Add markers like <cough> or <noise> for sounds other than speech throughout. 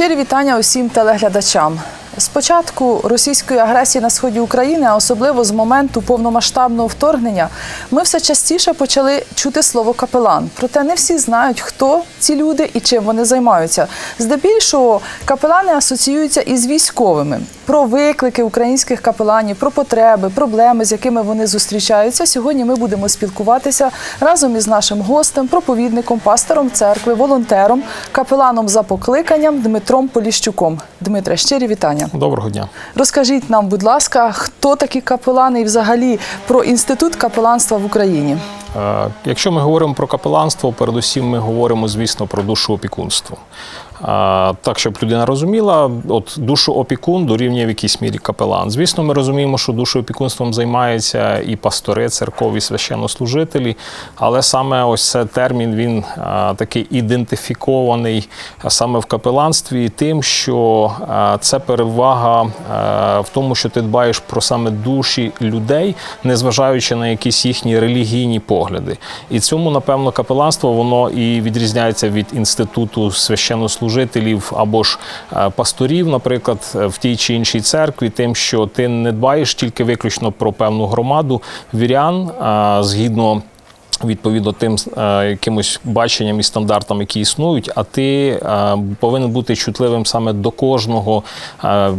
Щирі вітання усім телеглядачам. Початку російської агресії на сході України, а особливо з моменту повномасштабного вторгнення, ми все частіше почали чути слово капелан. Проте не всі знають, хто ці люди і чим вони займаються. Здебільшого капелани асоціюються із військовими. Про виклики українських капеланів, про потреби, проблеми, з якими вони зустрічаються. Сьогодні ми будемо спілкуватися разом із нашим гостем, проповідником, пастором церкви, волонтером, капеланом за покликанням Дмитром Поліщуком. Дмитре, щирі вітання. Доброго дня. Розкажіть нам, будь ласка, хто такі капелани і взагалі про інститут капеланства в Україні? Е, Якщо ми говоримо про капеланство, передусім ми говоримо, звісно, про душу опікунство. Так, щоб людина розуміла, от душу опікун дорівнює в якійсь мірі капелан. Звісно, ми розуміємо, що душоопікунством займаються і пастори, церкові, священнослужителі, але саме ось цей термін він такий ідентифікований саме в капеланстві тим, що це перевага в тому, що ти дбаєш про саме душі людей, незважаючи на якісь їхні релігійні погляди. І цьому, напевно, капеланство воно і відрізняється від інституту священнослужителів або ж е, пасторів, наприклад, в тій чи іншій церкві, тим, що ти не дбаєш тільки виключно про певну громаду вірян е, згідно. Відповідно тим е, якимось баченням і стандартам, які існують, а ти е, повинен бути чутливим саме до кожного е,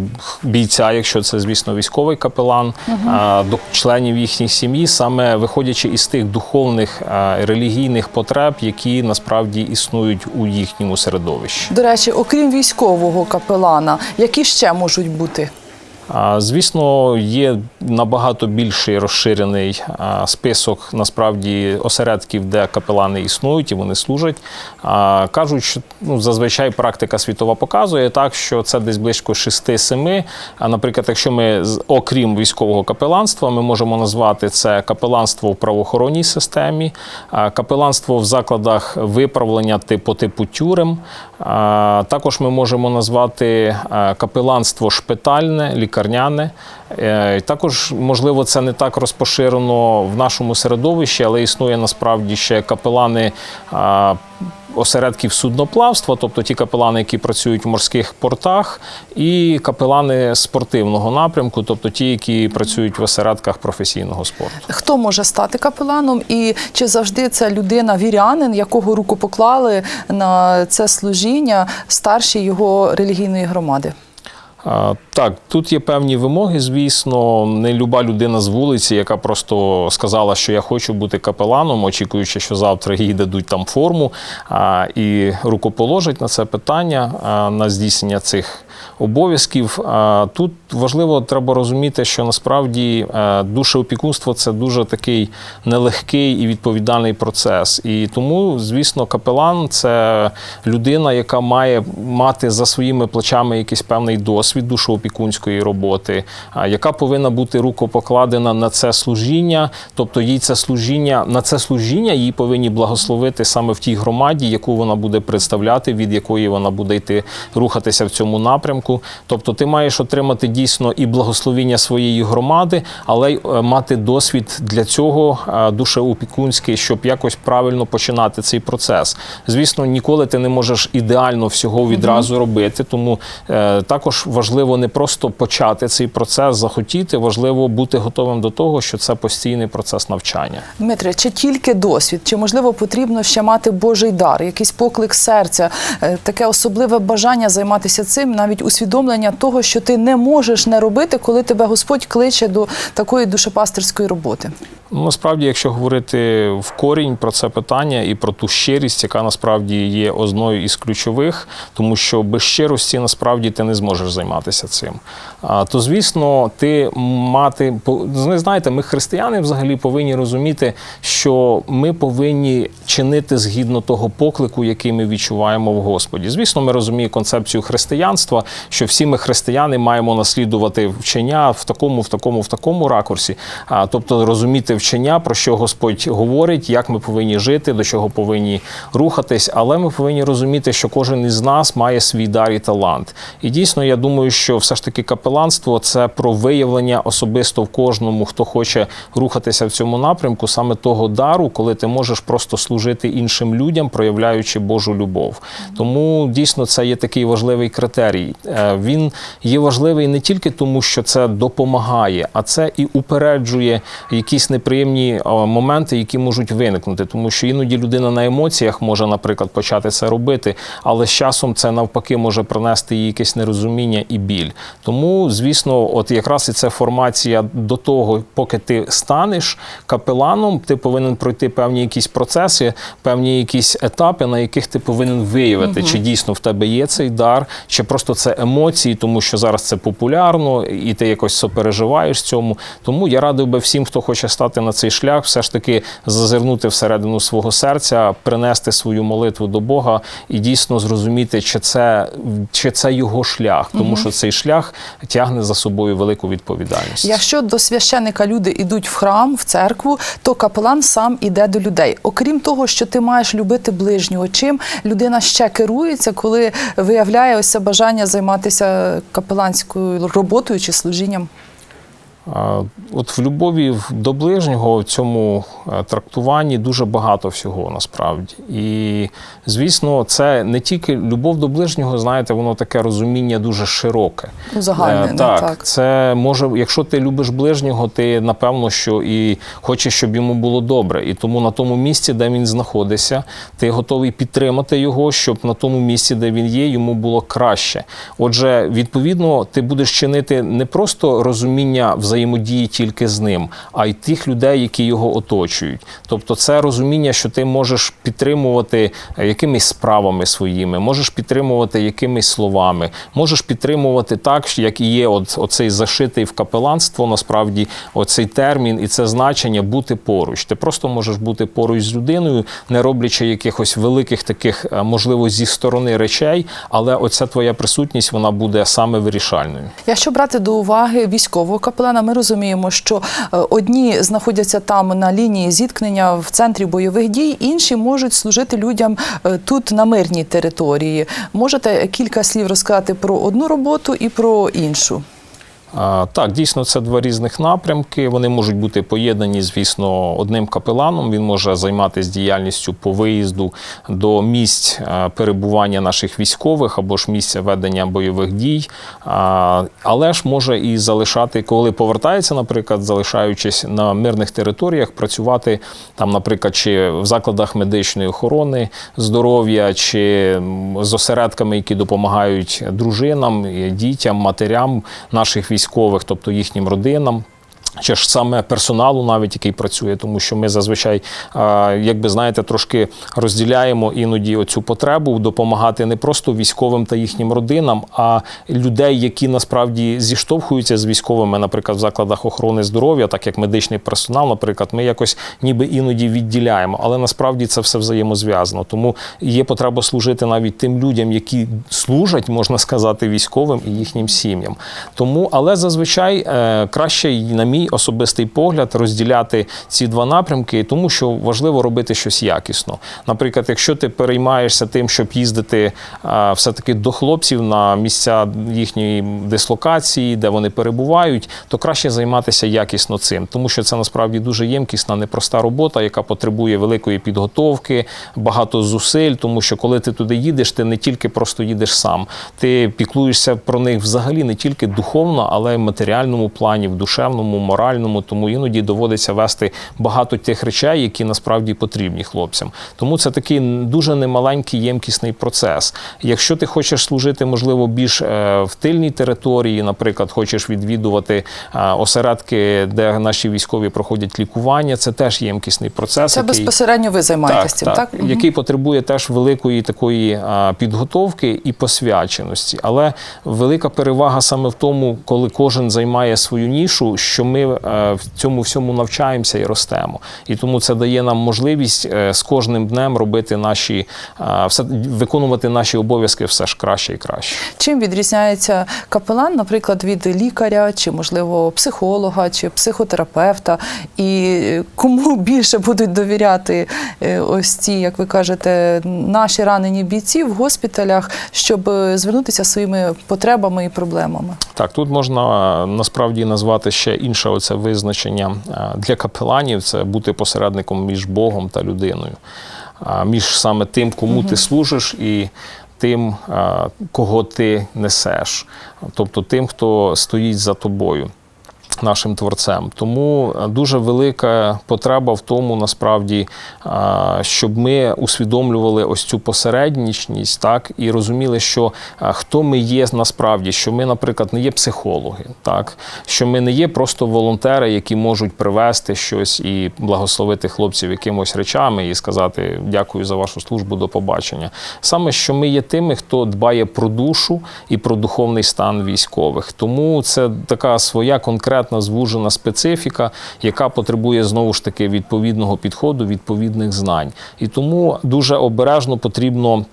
бійця, якщо це, звісно, військовий капелан, е, до членів їхніх сім'ї, саме виходячи із тих духовних релігійних потреб, які насправді існують у їхньому середовищі. До речі, окрім військового капелана, які ще можуть бути? Звісно, є набагато більший розширений список насправді осередків, де капелани існують і вони служать. Кажуть, що ну, зазвичай практика світова показує так, що це десь близько 6-7. А, Наприклад, якщо ми окрім військового капеланства, ми можемо назвати це капеланство в правоохоронній системі, капеланство в закладах виправлення типу типу тюрем. Також ми можемо назвати капеланство шпитальне, лікарняне. Е, Також, можливо, це не так розпоширено в нашому середовищі, але існує насправді ще капелани. Осередків судноплавства, тобто ті капелани, які працюють в морських портах, і капелани спортивного напрямку, тобто ті, які працюють в осередках професійного спорту. Хто може стати капеланом, і чи завжди це людина вірянин, якого руку поклали на це служіння старші його релігійної громади? Так, тут є певні вимоги. Звісно, не люба людина з вулиці, яка просто сказала, що я хочу бути капеланом, очікуючи, що завтра їй дадуть там форму і рукоположать на це питання на здійснення цих обов'язків. Тут важливо треба розуміти, що насправді е, душеопікунство це дуже такий нелегкий і відповідальний процес. І тому, звісно, капелан це людина, яка має мати за своїми плечами якийсь певний досвід душоопікунської роботи, яка повинна бути рукопокладена на це служіння, тобто їй це служіння на це служіння її повинні благословити саме в тій громаді, яку вона буде представляти, від якої вона буде йти рухатися в цьому напрямку. Тобто, ти маєш отримати дійсно і благословіння своєї громади, але й е, мати досвід для цього душеопікунський, щоб якось правильно починати цей процес. Звісно, ніколи ти не можеш ідеально всього відразу робити, тому е, також важливо не просто почати цей процес, захотіти, важливо бути готовим до того, що це постійний процес навчання. Дмитре, чи тільки досвід, чи можливо потрібно ще мати Божий дар, якийсь поклик серця, е, таке особливе бажання займатися цим, навіть усвідомлення того, що ти не можеш не робити, коли тебе Господь кличе до такої душепастерської роботи? Ну, насправді, якщо говорити в корінь про це питання і про ту щирість, яка насправді є одною із ключових, тому що без щирості насправді ти не зможеш займатися цим. То, звісно, ти мати ну, знаєте, ми християни взагалі повинні розуміти, що ми повинні чинити згідно того поклику, який ми відчуваємо в Господі. Звісно, ми розуміємо концепцію християнства, що всі ми християни маємо наслідувати вчення в такому, в такому, в такому ракурсі. Тобто розуміти вчення, про що Господь говорить, як ми повинні жити, до чого повинні рухатись. Але ми повинні розуміти, що кожен із нас має свій дар і талант. І дійсно, я думаю, думаю, що все ж таки капеланство це про виявлення особисто в кожному, хто хоче рухатися в цьому напрямку, саме того дару, коли ти можеш просто служити іншим людям, проявляючи Божу любов. Тому дійсно це є такий важливий критерій. Е, Він є важливий не тільки тому, що це допомагає, а це і упереджує якісь неприємні е, моменти, які можуть виникнути, тому що іноді людина на емоціях може, наприклад, почати це робити, але з часом це навпаки може принести їй якесь нерозуміння і біль. Тому, звісно, от якраз і це формація до того, поки ти станеш капеланом, ти повинен пройти певні якісь процеси, певні якісь етапи, на яких ти повинен виявити, чи дійсно в тебе є цей дар, чи просто це емоції, тому що зараз це популярно, і ти якось сопереживаєш цьому. Тому я радив би всім, хто хоче стати на цей шлях, все ж таки зазирнути всередину свого серця, принести свою молитву до Бога і дійсно зрозуміти, чи це, чи це його шлях, тому що цей шлях тягне за собою велику відповідальність. Якщо до священика люди йдуть в храм, в церкву, то капелан сам іде до людей. Окрім того, що ти маєш любити ближнього, чим людина ще керується, коли виявляє ось це бажання займатися капеланською роботою чи служінням. От в любові до ближнього в цьому е, трактуванні дуже багато всього насправді. І звісно, це не тільки любов до ближнього, знаєте, воно таке розуміння дуже широке. Узагальнене, Е, так, так. це може, якщо ти любиш ближнього, ти напевно, що і хочеш, щоб йому було добре. І тому на тому місці, де він знаходиться, ти готовий підтримати його, щоб на тому місці, де він є, йому було краще. Отже, відповідно, ти будеш чинити не просто розуміння взаємодії тільки з ним, а й тих людей, які його оточують. Тобто, це розуміння, що ти можеш підтримувати е, якимись справами своїми, можеш підтримувати якимись словами, можеш підтримувати так, як і є от, оцей зашитий в капеланство, насправді, оцей термін і це значення бути поруч. Ти просто можеш бути поруч з людиною, не роблячи якихось великих таких, е, можливо, зі сторони речей, але оця твоя присутність вона буде саме вирішальною. Якщо брати до уваги військового капелана, ми розуміємо, що е, одні знаходяться там на лінії зіткнення в центрі бойових дій, інші можуть служити людям е, тут на мирній території. Можете кілька слів розказати про одну роботу і про іншу? Так, дійсно, це два різних напрямки. Вони можуть бути поєднані, звісно, одним капеланом. Він може займатися діяльністю по виїзду до місць е, перебування наших військових або ж місця ведення бойових дій. Але ж може і залишати, коли повертається, наприклад, залишаючись на мирних територіях, працювати там, наприклад, чи в закладах медичної охорони здоров'я, чи з осередками, які допомагають дружинам, дітям, матерям наших військових, тобто їхнім родинам. Чи ж саме персоналу, навіть який працює, тому що ми зазвичай, а, як би знаєте, трошки розділяємо іноді оцю потребу допомагати не просто військовим та їхнім родинам, а людей, які насправді зіштовхуються з військовими, наприклад, в закладах охорони здоров'я, так як медичний персонал, наприклад, ми якось ніби іноді відділяємо, але насправді це все взаємозв'язано. Тому є потреба служити навіть тим людям, які служать, можна сказати, військовим і їхнім сім'ям. Тому, але зазвичай е, краще, на мій особистий погляд, розділяти ці два напрямки, тому що важливо робити щось якісно. Наприклад, якщо ти переймаєшся тим, щоб їздити е, все-таки до хлопців на місця їхньої дислокації, де вони перебувають, то краще займатися якісно цим, тому що це насправді дуже ємкісна, непроста робота, яка потребує великої підготовки, багато зусиль, тому що коли ти туди їдеш, ти не тільки просто їдеш сам, ти піклуєшся про них взагалі не тільки духовно, але й в матеріальному плані, в душевному, моральному. Тому іноді доводиться вести багато тих речей, які насправді потрібні хлопцям. Тому це такий дуже немаленький ємкісний процес. Якщо ти хочеш служити, можливо, більш е, в тильній території, наприклад, хочеш відвідувати е, осередки, де наші військові проходять лікування, це теж ємкісний процес. Це який- безпосередньо ви займаєтесь цим, так? Мгм. який потребує теж великої такої підготовки і посвяченості. Але велика перевага саме в тому, коли кожен займає свою нішу, що ми ми е, в цьому всьому навчаємося і ростемо. І тому це дає нам можливість е, з кожним днем робити наші е, все виконувати наші обов'язки все ж краще і краще. Чим відрізняється капелан, наприклад, від лікаря, чи можливо психолога, чи психотерапевта, і кому <laughs> більше будуть довіряти ось ці, як ви кажете, наші ранені бійці в госпіталях, щоб звернутися своїми потребами і проблемами? Так, тут можна насправді назвати ще інше оце визначення е, для капеланів це бути посередником між Богом та людиною, між саме тим, кому ти служиш, і тим, е, кого ти несеш, тобто тим, хто стоїть за тобою. Нашим творцем. Тому е, дуже велика потреба в тому, насправді, е, щоб ми усвідомлювали ось цю посереднічність, так і розуміли, що е, хто ми є насправді, що ми, наприклад, не є психологи, так що ми не є просто волонтери, які можуть привести щось і благословити хлопців якимось речами і сказати дякую за вашу службу, до побачення. Саме що ми є тими, хто дбає про душу і про духовний стан військових. Тому це така своя конкретна звужена специфіка, яка потребує знову ж таки відповідного підходу, відповідних знань. І тому дуже обережно потрібно.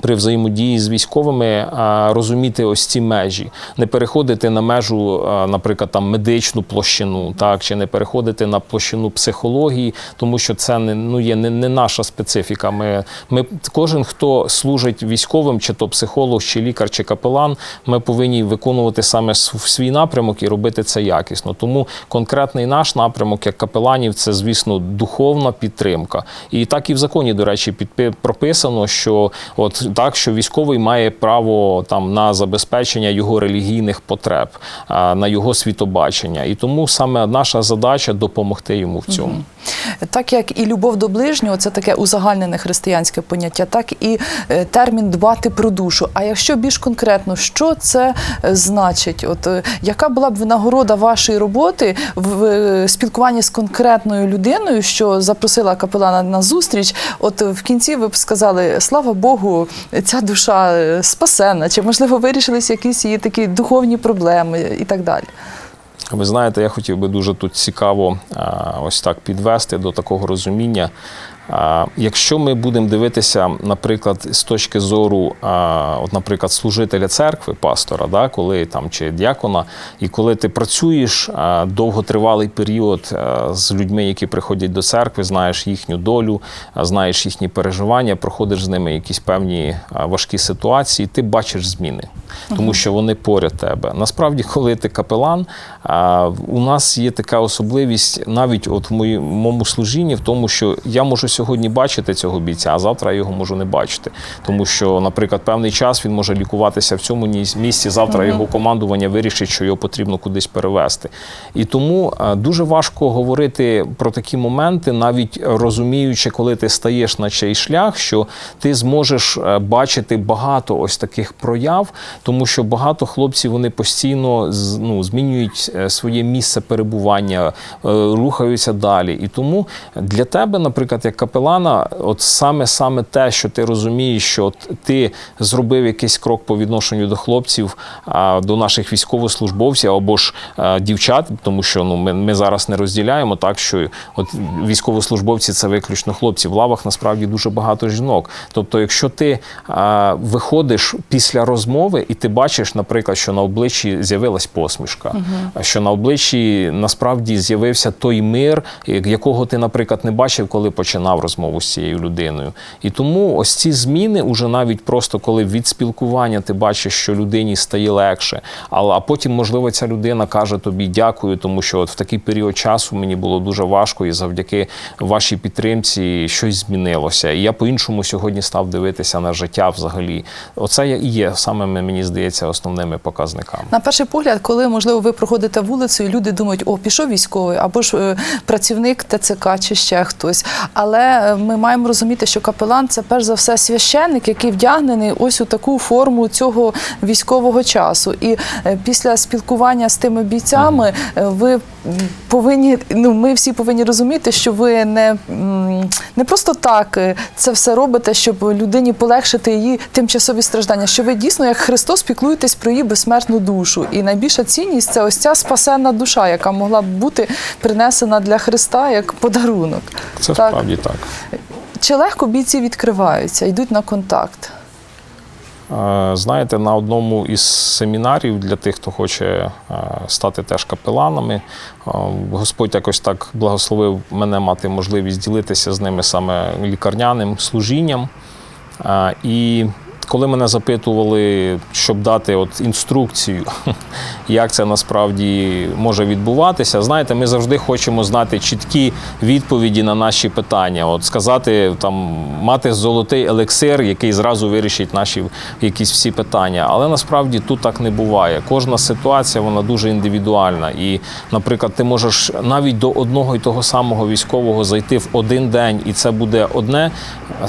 При взаємодії з військовими розуміти ось ці межі, не переходити на межу, наприклад, там медичну площину, так чи не переходити на площину психології, тому що це не ну є не, не наша специфіка. Ми, ми кожен, хто служить військовим, чи то психолог, чи лікар, чи капелан, ми повинні виконувати саме свій напрямок і робити це якісно. Тому конкретний наш напрямок як капеланів це, звісно, духовна підтримка. І так і в законі, до речі, підпи- прописано, що от так, що військовий має право там на забезпечення його релігійних потреб, на його світобачення. І тому саме наша задача допомогти йому в цьому. Так як і любов до ближнього, це таке узагальнене християнське поняття, так і е, термін дбати про душу. А якщо більш конкретно, що це е, значить? От е, яка була б винагорода вашої роботи в спілкуванні з конкретною людиною, що запросила капелана на зустріч? От в кінці ви б сказали, слава Богу, ця душа е, спасена, чи можливо вирішились якісь її такі духовні проблеми і так далі. Ви знаєте, я хотів би дуже тут цікаво ось так підвести до такого розуміння. Якщо ми будемо дивитися, наприклад, з точки зору, от, наприклад, служителя церкви, пастора, да, коли там чи діакона, і коли ти працюєш довготривалий період з людьми, які приходять до церкви, знаєш їхню долю, знаєш їхні переживання, проходиш з ними якісь певні важкі ситуації, ти бачиш зміни, тому що вони поряд тебе. Насправді, коли ти капелан, у нас є така особливість навіть от в моєму служінні, в тому, що я можу сьогодні бачити цього бійця, а завтра я його можу не бачити. Тому що, наприклад, певний час він може лікуватися в цьому місці. Завтра його командування вирішить, що його потрібно кудись перевести. І тому е, дуже важко говорити про такі моменти, навіть розуміючи, коли ти стаєш на цей шлях, що ти зможеш е, бачити багато ось таких прояв, тому що багато хлопців вони постійно ну, змінюють е, своє місце перебування, рухаються далі. І тому для тебе, наприклад, як капелана, от саме саме те, що ти розумієш, що от ти зробив якийсь крок по відношенню до хлопців, а, до наших військовослужбовців або ж дівчат, тому що ну ми, ми зараз не розділяємо так, що от військовослужбовці це виключно хлопці. В лавах насправді дуже багато жінок. Тобто, якщо ти а, виходиш після розмови і ти бачиш, наприклад, що на обличчі з'явилась посмішка, що на обличчі насправді з'явився той мир, якого ти, наприклад, не бачив, коли починав розмову з цією людиною. І тому ось ці зміни, уже навіть просто коли від спілкування ти бачиш, що людині стає легше, але а потім, можливо, ця людина каже тобі дякую, тому що от в такий період часу мені було дуже важко, і завдяки вашій підтримці щось змінилося. І я по-іншому сьогодні став дивитися на життя взагалі. Оце і є саме мені здається основними показниками. На перший погляд, коли можливо ви проходите вулицю, люди думають, о, пішов військовий, або ж е, працівник ТЦК чи ще хтось. Але Але ми маємо розуміти, що капелан це перш за все священник, який вдягнений ось у таку форму цього військового часу. І е, після спілкування з тими бійцями е, ви повинні, ну ми всі повинні розуміти, що ви не, не просто так е, це все робите, щоб людині полегшити її тимчасові страждання. Що ви дійсно, як Христос, піклуєтесь про її безсмертну душу. І найбільша цінність це ось ця спасенна душа, яка могла б бути принесена для Христа як подарунок. Це Так. справді так. Чи легко бійці відкриваються, йдуть на контакт? Е, Знаєте, на одному із семінарів для тих, хто хоче е, стати теж капеланами, е, Господь якось так благословив мене мати можливість ділитися з ними саме лікарняним служінням. І коли мене запитували, щоб дати от інструкцію, <laughs> як це насправді може відбуватися, знаєте, ми завжди хочемо знати чіткі відповіді на наші питання. От сказати, там, мати золотий елексир, який зразу вирішить наші якісь всі питання. Але насправді тут так не буває. Кожна ситуація вона дуже індивідуальна. І, наприклад, ти можеш навіть до одного і того самого військового зайти в один день, і це буде одне,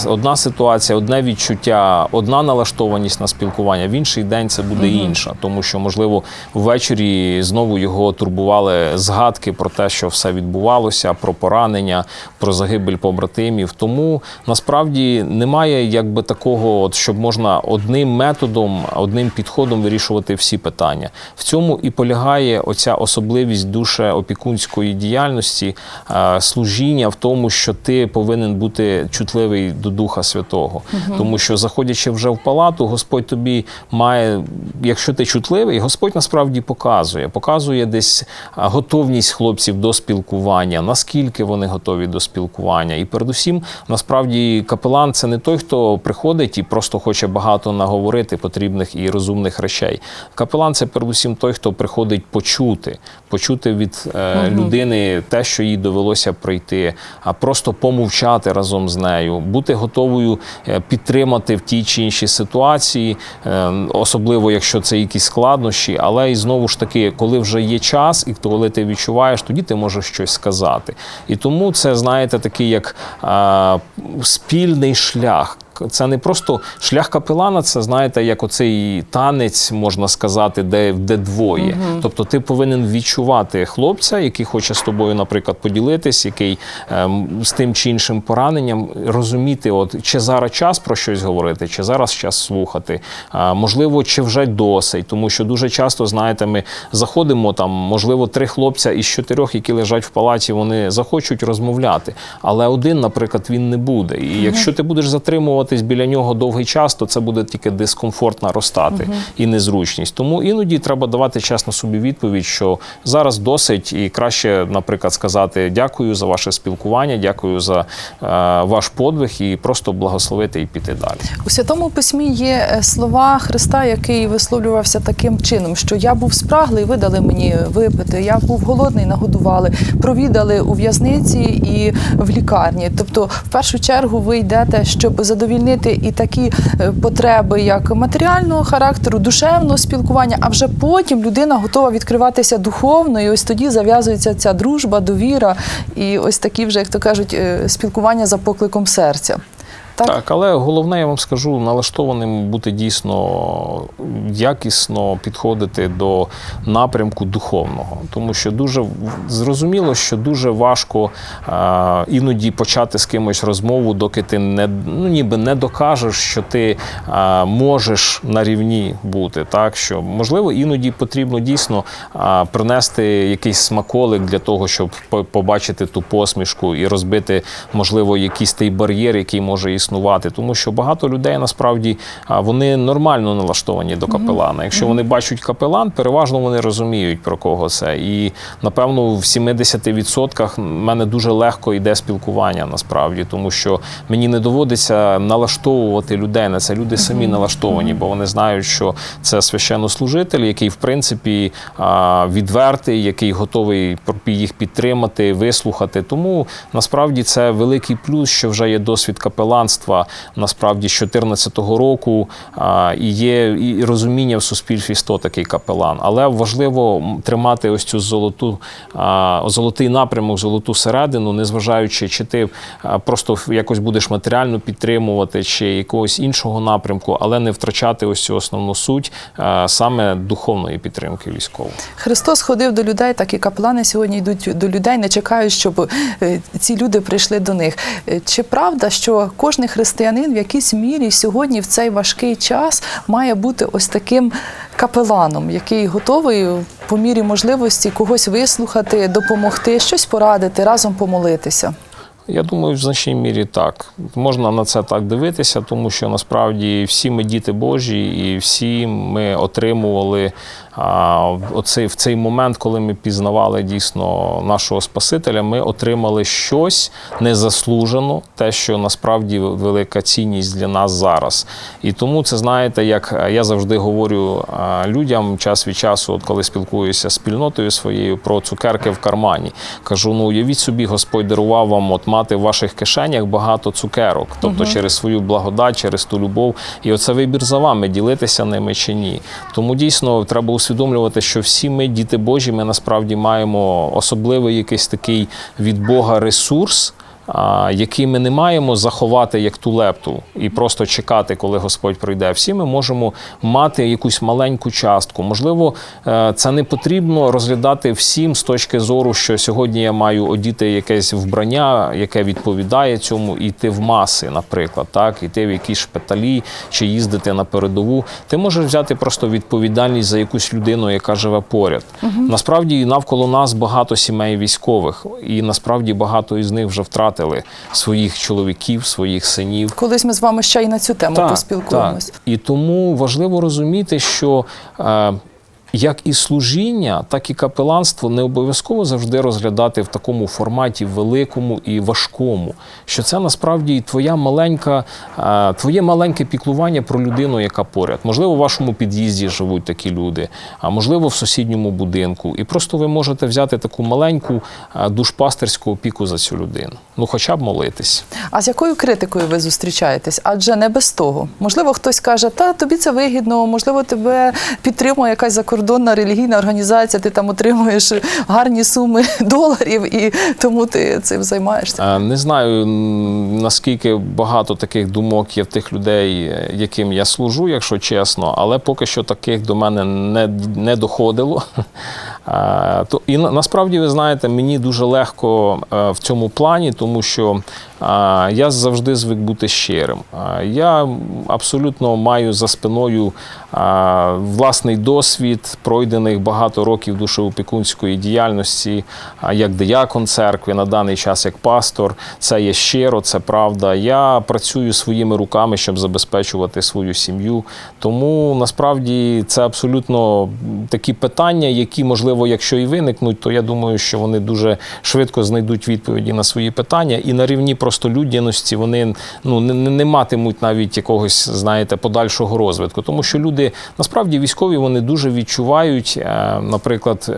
одна ситуація, одне відчуття, одна налаштованість на спілкування. В інший день це буде інша, тому що можливо ввечері знову його турбували згадки про те, що все відбувалося, про поранення, про загибель побратимів. Тому насправді немає якби такого, от щоб можна одним методом, одним підходом вирішувати всі питання. В цьому і полягає оця особливість душеопікунської діяльності, е, служіння в тому, що ти повинен бути чутливий до Духа Святого, тому що заходячи вже в палату, Господь тобі має, якщо ти чутливий, Господь насправді показує, показує десь готовність хлопців до спілкування, наскільки вони готові до спілкування. І передусім, насправді, капелан це не той, хто приходить і просто хоче багато наговорити потрібних і розумних речей. Капелан це передусім той, хто приходить почути, почути від е, людини те, що їй довелося пройти, а просто помовчати разом з нею, бути готовою е, підтримати в тій чи іншій ситуації, е, особливо якщо це якісь складнощі. Але і знову ж таки, коли вже є час, і коли ти відчуваєш, тоді ти можеш щось сказати. І тому це, знаєте, такий як е, спільний шлях. Це не просто шлях капелана, це знаєте, як оцей танець, можна сказати, де, де двоє. Тобто ти повинен відчувати хлопця, який хоче з тобою, наприклад, поділитись, який ем, з тим чи іншим пораненням, розуміти, от чи зараз час про щось говорити, чи зараз час слухати. А, можливо, чи вже досить, тому що дуже часто, знаєте, ми заходимо там, можливо, три хлопця із чотирьох, які лежать в палаті, вони захочуть розмовляти. Але один, наприклад, він не буде. І якщо ти будеш затримуватись біля нього довгий час, то це буде тільки дискомфорт наростати і незручність. Тому іноді треба давати чесно собі відповідь, що зараз досить, і краще, наприклад, сказати дякую за ваше спілкування, дякую за е, ваш подвиг, і просто благословити і піти далі. У святому письмі є е, слова Христа, який висловлювався таким чином, що я був спраглий, ви дали мені випити, я був голодний, нагодували, провідали у в'язниці і в лікарні. Тобто, в першу чергу, ви йдете, щоб задовільнити і такі е, потреби, як матеріального характеру, душевного спілкування, а вже потім людина готова відкриватися духовно, і ось тоді зав'язується ця дружба, довіра, і ось такі вже, як то кажуть, е, спілкування за покликом серця. Так? Так, але головне, я вам скажу, налаштованим бути дійсно якісно підходити до напрямку духовного, тому що дуже зрозуміло, що дуже важко е, іноді почати з кимось розмову, доки ти не ну ніби не докажеш, що ти е, можеш на рівні бути. Так що можливо іноді потрібно дійсно е, принести якийсь смаколик для того, щоб по- побачити ту посмішку і розбити, можливо, якийсь той бар'єр, який може існувати. Тому що багато людей насправді вони нормально налаштовані до капелана. Якщо вони бачать капелан, переважно вони розуміють про кого це. І напевно в 70% в мене дуже легко йде спілкування насправді, тому що мені не доводиться налаштовувати людей на це. Люди самі налаштовані, бо вони знають, що це священнослужитель, який в принципі відвертий, який готовий їх підтримати, вислухати. Тому насправді це великий плюс, що вже є досвід капеланства. Капеланства насправді з 2014 року і є і розуміння в суспільстві, хто такий капелан. Але важливо тримати ось цю золоту, золотий напрямок, золоту середину, незважаючи, чи ти просто якось будеш матеріально підтримувати, чи якогось іншого напрямку, але не втрачати ось цю основну суть саме духовної підтримки військової. Христос ходив до людей, так і капелани сьогодні йдуть до людей, не чекають, щоб е, ці люди прийшли до них. Е, Чи правда, що кожен християнин в якійсь мірі сьогодні в цей важкий час має бути ось таким капеланом, який готовий по мірі можливості когось вислухати, допомогти, щось порадити, разом помолитися? Я думаю, в значній мірі так. Можна на це так дивитися, тому що насправді всі ми діти Божі, і всі ми отримували а, оцей, в цей момент, коли ми пізнавали дійсно нашого Спасителя, ми отримали щось незаслужено, те, що насправді велика цінність для нас зараз. І тому це знаєте, як я завжди говорю а, людям час від часу, от коли спілкуюся з спільнотою своєю про цукерки в кармані. Кажу: ну уявіть собі, Господь дарував вам от мати в ваших кишенях багато цукерок, тобто через свою благодать, через ту любов. І оце вибір за вами, ділитися ними чи ні. Тому дійсно треба усвідомлювати, що всі ми, діти Божі, ми насправді маємо особливий якийсь такий від Бога ресурс. Який ми не маємо заховати як ту лепту і просто чекати, коли Господь прийде. Всі ми можемо мати якусь маленьку частку. Можливо, е, це не потрібно розглядати всім з точки зору, що сьогодні я маю одіти якесь вбрання, яке відповідає цьому, і йти в маси, наприклад, так, іти в якісь шпиталі чи їздити на передову. Ти можеш взяти просто відповідальність за якусь людину, яка живе поряд. Насправді навколо нас багато сімей військових, і насправді багато із них вже втратили своїх чоловіків, своїх синів. Колись ми з вами ще й на цю тему поспілкуємось. Так. І тому важливо розуміти, що е, як і служіння, так і капеланство не обов'язково завжди розглядати в такому форматі великому і важкому. Що це насправді і твоя маленька, е, твоє маленьке піклування про людину, яка поряд. Можливо, в вашому під'їзді живуть такі люди, а можливо, в сусідньому будинку. І просто ви можете взяти таку маленьку е, душпастерську опіку за цю людину. Ну, хоча б молитись. А з якою критикою ви зустрічаєтесь? Адже не без того. Можливо, хтось каже, та тобі це вигідно, можливо, тебе підтримує якась закордонна релігійна організація, ти там отримуєш гарні суми <laughs> доларів, і тому ти цим займаєшся. Е, Не знаю наскільки багато таких думок є в тих людей, е, яким я служу, якщо чесно, але поки що таких до мене не, не доходило. <laughs> Е, То, і насправді, ви знаєте, мені дуже легко в цьому плані, тому що я завжди звик бути щирим. Я абсолютно маю за спиною власний досвід, пройдених багато років душеопікунської діяльності, як диякон церкви, на даний час як пастор. Це є щиро, це правда. Я працюю своїми руками, щоб забезпечувати свою сім'ю. Тому насправді це абсолютно такі питання, які, можливо, якщо і виникнуть, то я думаю, що вони дуже швидко знайдуть відповіді на свої питання. І на рівні просто людяності вони ну не, не матимуть навіть якогось, знаєте, подальшого розвитку. Тому що люди насправді військові вони дуже відчувають, е, наприклад,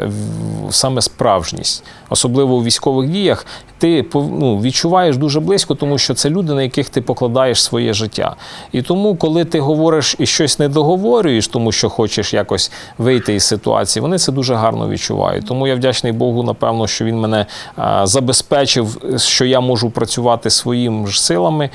саме справжність, особливо у військових діях. Ти ну, відчуваєш дуже близько, тому що це люди, на яких ти покладаєш своє життя. І тому, коли ти говориш і щось не договорюєш, тому що хочеш якось вийти із ситуації, вони це дуже гарно відчувають. Тому я вдячний Богу, напевно, що він мене а, забезпечив, що я можу працювати своїм ж силами,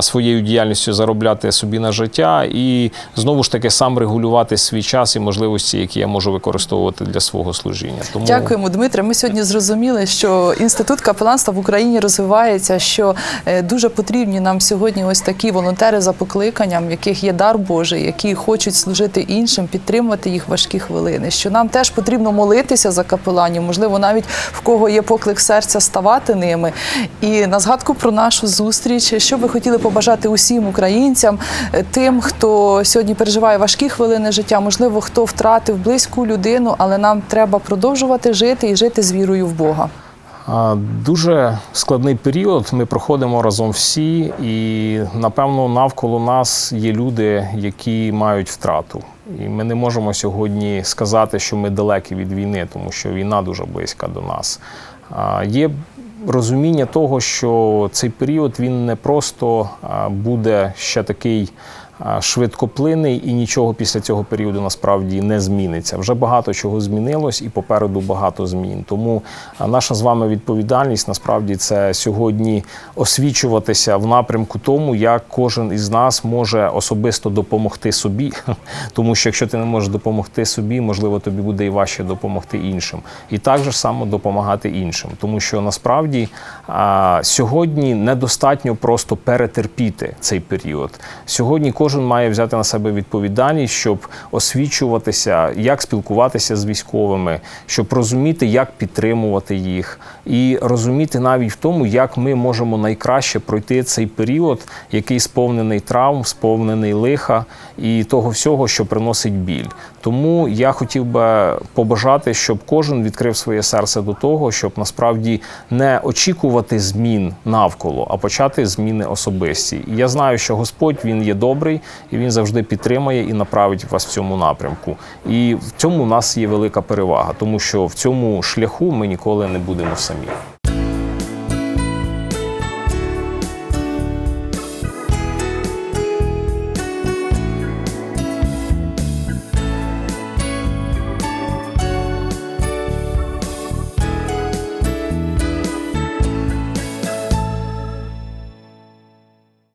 своєю діяльністю заробляти собі на життя і знову ж таки сам регулювати свій час і можливості, які я можу використовувати для свого служіння. Тому Дякуємо, Дмитре. Ми сьогодні зрозуміли, що інститут капеланства в Україні розвивається, що е, дуже потрібні нам сьогодні ось такі волонтери за покликанням, яких є дар Божий, які хочуть служити іншим, підтримувати їх важкі хвилини. Що нам теж потрібно молитися за капеланів, можливо, навіть в кого є поклик серця ставати ними. І на згадку про нашу зустріч, що ви хотіли побажати усім українцям, е, тим, хто сьогодні переживає важкі хвилини життя, можливо, хто втратив близьку людину, але нам треба продовжувати жити і жити з вірою в Бога. Дуже складний період. Ми проходимо разом всі, і напевно навколо нас є люди, які мають втрату. І ми не можемо сьогодні сказати, що ми далекі від війни, тому що війна дуже близька до нас. Є розуміння того, що цей період він не просто буде ще такий. Швидкоплинний і нічого після цього періоду насправді не зміниться. Вже багато чого змінилось, і попереду багато змін. Тому наша з вами відповідальність насправді це сьогодні освічуватися в напрямку тому, як кожен із нас може особисто допомогти собі. <laughs> Тому що якщо ти не можеш допомогти собі, можливо, тобі буде і важче допомогти іншим. І так же само допомагати іншим. Тому що насправді сьогодні недостатньо просто перетерпіти цей період. Сьогодні кожен має взяти на себе відповідальність, щоб освічуватися, як спілкуватися з військовими, щоб розуміти, як підтримувати їх, і розуміти навіть в тому, як ми можемо найкраще пройти цей період, який сповнений травм, сповнений лиха і того всього, що приносить біль. Тому я хотів би побажати, щоб кожен відкрив своє серце до того, щоб насправді не очікувати змін навколо, а почати зміни особисті. І я знаю, що Господь він є добрий і він завжди підтримає і направить вас в цьому напрямку. І в цьому у нас є велика перевага, тому що в цьому шляху ми ніколи не будемо самі. from you.